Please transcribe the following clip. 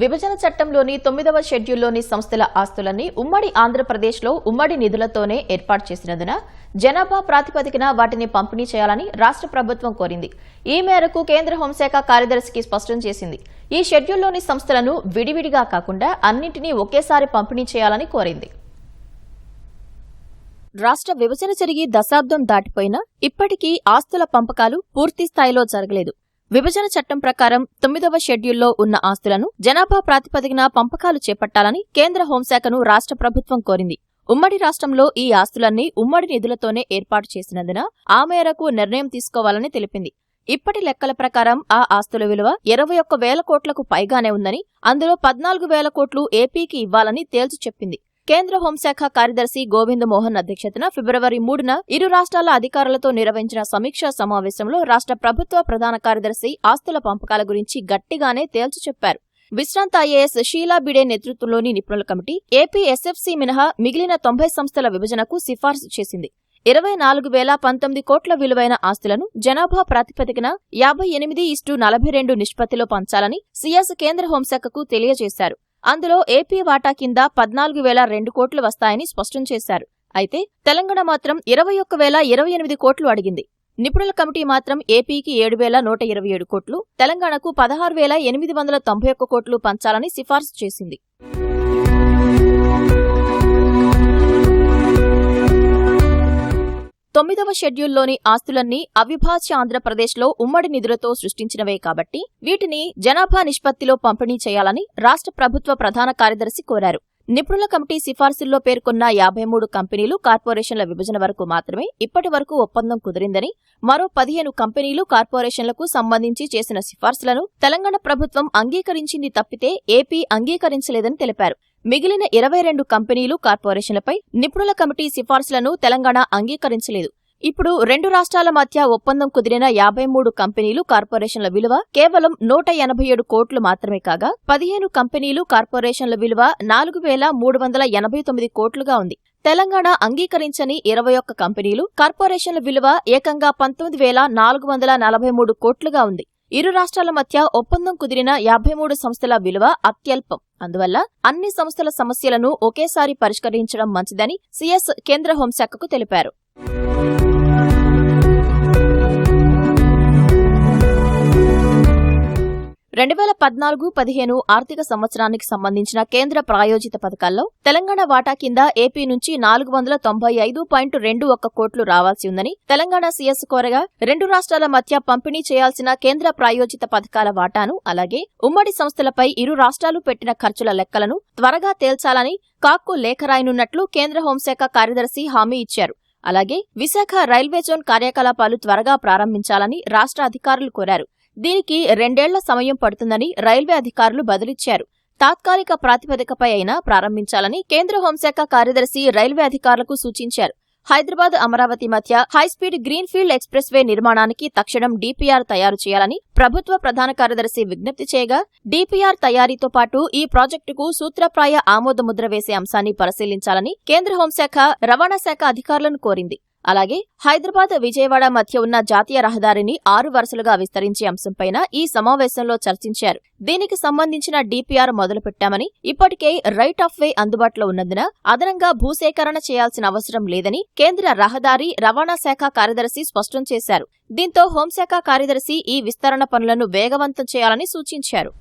విభజన చట్టంలోని తొమ్మిదవ షెడ్యూల్లోని సంస్థల ఆస్తులన్నీ ఉమ్మడి ఆంధ్రప్రదేశ్లో ఉమ్మడి నిధులతోనే ఏర్పాటు చేసినందున జనాభా ప్రాతిపదికన వాటిని పంపిణీ చేయాలని రాష్ట్ర ప్రభుత్వం కోరింది. ఈ మేరకు కేంద్ర హోంశాఖ కార్యదర్శికి స్పష్టం చేసింది. ఈ షెడ్యూల్లోని సంస్థలను విడివిడిగా కాకుండా అన్నింటినీ ఒకేసారి పంపిణీ చేయాలని కోరింది. రాష్ట్ర విభజన జరిగి దశాబ్దం దాటిపోయినా ఇప్పటికీ ఆస్తుల పంపకాలు పూర్తి స్థాయిలో జరగలేదు. విభజన చట్టం ప్రకారం తొమ్మిదవ షెడ్యూల్లో ఉన్న ఆస్తులను జనాభా ప్రాతిపదికన పంపకాలు చేపట్టాలని కేంద్ర హోంశాఖను రాష్ట్ర ప్రభుత్వం కోరింది. ఉమ్మడి రాష్ట్రంలో ఈ ఆస్తులన్నీ ఉమ్మడి నిధులతోనే ఏర్పాటు చేసినందున ఆ మేరకు నిర్ణయం తీసుకోవాలని తెలిపింది. ఇప్పటి లెక్కల ప్రకారం ఆ ఆస్తుల విలువ ఇరవై ఒక్క వేల కోట్లకు పైగానే ఉందని అందులో పద్నాలుగు వేల కోట్లు ఏపీకి ఇవ్వాలని తేల్చి చెప్పింది. కేంద్ర హోంశాఖ కార్యదర్శి గోవింద్ మోహన్ అధ్యక్షతన ఫిబ్రవరి మూడున ఇరు రాష్ట్రాల అధికారులతో నిర్వహించిన సమీక్షా సమావేశంలో రాష్ట్ర ప్రభుత్వ ప్రధాన కార్యదర్శి ఆస్తుల పంపకాల గురించి గట్టిగానే తేల్చి చెప్పారు. విశ్రాంత ఐఏఎస్ షీలా బిడే నేతృత్వంలోని నిపుణుల కమిటీ ఏపీ ఎస్ఎఫ్సీ మినహా మిగిలిన తొంభై సంస్థల విభజనకు సిఫార్సు చేసింది. ఇరవై నాలుగు వేల పంతొమ్మిది కోట్ల విలువైన ఆస్తులను జనాభా ప్రాతిపదికన యాభై ఎనిమిది ఇస్టు నలభై రెండు నిష్పత్తిలో పంచాలని సీఎస్ కేంద్ర హోంశాఖకు తెలియజేశారు. అందులో ఏపీ వాటా కింద పద్నాలుగు వేల రెండు కోట్లు వస్తాయని స్పష్టం చేశారు. అయితే తెలంగాణ మాత్రం ఇరవై ఒక్క వేల ఇరవై ఎనిమిది కోట్లు అడిగింది. నిపుణుల కమిటీ మాత్రం ఏపీకి ఏడు వేల నూట ఇరవై ఏడు కోట్లు తెలంగాణకు పదహారు వేల ఎనిమిది వందల తొంభై ఒక్క కోట్లు పంచాలని సిఫార్సు చేసింది. తొమ్మిదవ షెడ్యూల్లోని ఆస్తులన్నీ అవిభాజ్య ఆంధ్రప్రదేశ్లో ఉమ్మడి నిధులతో సృష్టించినవే కాబట్టి వీటిని జనాభా నిష్పత్తిలో పంపిణీ చేయాలని రాష్ట్ర ప్రభుత్వ ప్రధాన కార్యదర్శి కోరారు. నిపుణుల కమిటీ సిఫార్సుల్లో పేర్కొన్న యాభై మూడు కంపెనీలు కార్పొరేషన్ల విభజన వరకు మాత్రమే ఇప్పటి వరకు ఒప్పందం కుదిరిందని మరో పదిహేను కంపెనీలు కార్పొరేషన్లకు సంబంధించి చేసిన సిఫార్సులను తెలంగాణ ప్రభుత్వం అంగీకరించింది తప్పితే ఏపీ అంగీకరించలేదని తెలిపారు. మిగిలిన ఇరవై రెండు కంపెనీలు కార్పొరేషన్లపై నిపుణుల కమిటీ సిఫార్సులను తెలంగాణ అంగీకరించలేదు. ఇప్పుడు రెండు రాష్ట్రాల మధ్య ఒప్పందం కుదిరిన యాభై మూడు కంపెనీలు కార్పొరేషన్ల విలువ కేవలం నూట ఎనభై ఏడు కోట్లు మాత్రమే కాగా పదిహేను కంపెనీలు కార్పొరేషన్ల విలువ నాలుగు వేల మూడు వందల ఎనభై తొమ్మిది కోట్లుగా ఉంది. తెలంగాణ అంగీకరించని ఇరవై ఒక్క కంపెనీలు కార్పొరేషన్ల విలువ ఏకంగా పంతొమ్మిది వేల నాలుగు వందల నలభై మూడు కోట్లుగా ఉంది. ఇరు రాష్ట్రాల మధ్య ఒప్పందం కుదిరిన యాభై మూడు సంస్థల విలువ అత్యల్పం. అందువల్ల అన్ని సంస్థల సమస్యలను ఒకేసారి పరిష్కరించడం మంచిదని సీఎస్ కేంద్ర హోంశాఖకు తెలిపారు. రెండు వేల పద్నాలుగు పదిహేను ఆర్థిక సంవత్సరానికి సంబంధించిన కేంద్ర ప్రాయోజిత పథకాల్లో తెలంగాణ వాటా కింద ఏపీ నుంచి నాలుగు వందల తొంభై ఐదు పాయింట్ రెండు ఒక్క కోట్లు రావాల్సి ఉందని తెలంగాణ సీఎస్ కోరగా రెండు రాష్ట్రాల మధ్య పంపిణీ చేయాల్సిన కేంద్ర ప్రాయోజిత పథకాల వాటాను అలాగే ఉమ్మడి సంస్థలపై ఇరు రాష్ట్రాలు పెట్టిన ఖర్చుల లెక్కలను త్వరగా తేల్చాలని కాక్కు లేఖ రాయనున్నట్లు కేంద్ర హోంశాఖ కార్యదర్శి హామీ ఇచ్చారు. అలాగే విశాఖ రైల్వే జోన్ కార్యకలాపాలు త్వరగా ప్రారంభించాలని రాష్ట్ర అధికారులు కోరారు. దీనికి రెండేళ్ళ సమయం పడుతుందని రైల్వే అధికారులు బదులిచ్చారు. తాత్కాలిక ప్రాతిపదికపై అయినా ప్రారంభించాలని కేంద్ర హోంశాఖ కార్యదర్శి రైల్వే అధికారులకు సూచించారు. హైదరాబాద్ అమరావతి మధ్య హైస్పీడ్ గ్రీన్ఫీల్డ్ ఎక్స్ప్రెస్ వే నిర్మాణానికి తక్షణం డీపీఆర్ తయారు చేయాలని ప్రభుత్వ ప్రధాన కార్యదర్శి విజ్ఞప్తి చేయగా డీపీఆర్ తయారీతో పాటు ఈ ప్రాజెక్టుకు సూత్రప్రాయ ఆమోదముద్ర వేసే అంశాన్ని పరిశీలించాలని కేంద్ర హోంశాఖ రవాణా శాఖ అధికారులను కోరింది. అలాగే హైదరాబాద్ విజయవాడ మధ్య ఉన్న జాతీయ రహదారిని ఆరు వరుసలుగా విస్తరించే అంశంపైన ఈ సమావేశంలో చర్చించారు. దీనికి సంబంధించిన డీపీఆర్ మొదలుపెట్టామని ఇప్పటికే రైట్ ఆఫ్ వే అందుబాటులో ఉన్నందున అదనంగా భూసేకరణ చేయాల్సిన అవసరం లేదని కేంద్ర రహదారి రవాణా శాఖ కార్యదర్శి స్పష్టం చేశారు. దీంతో హోంశాఖ కార్యదర్శి ఈ విస్తరణ పనులను వేగవంతం చేయాలని సూచించారు.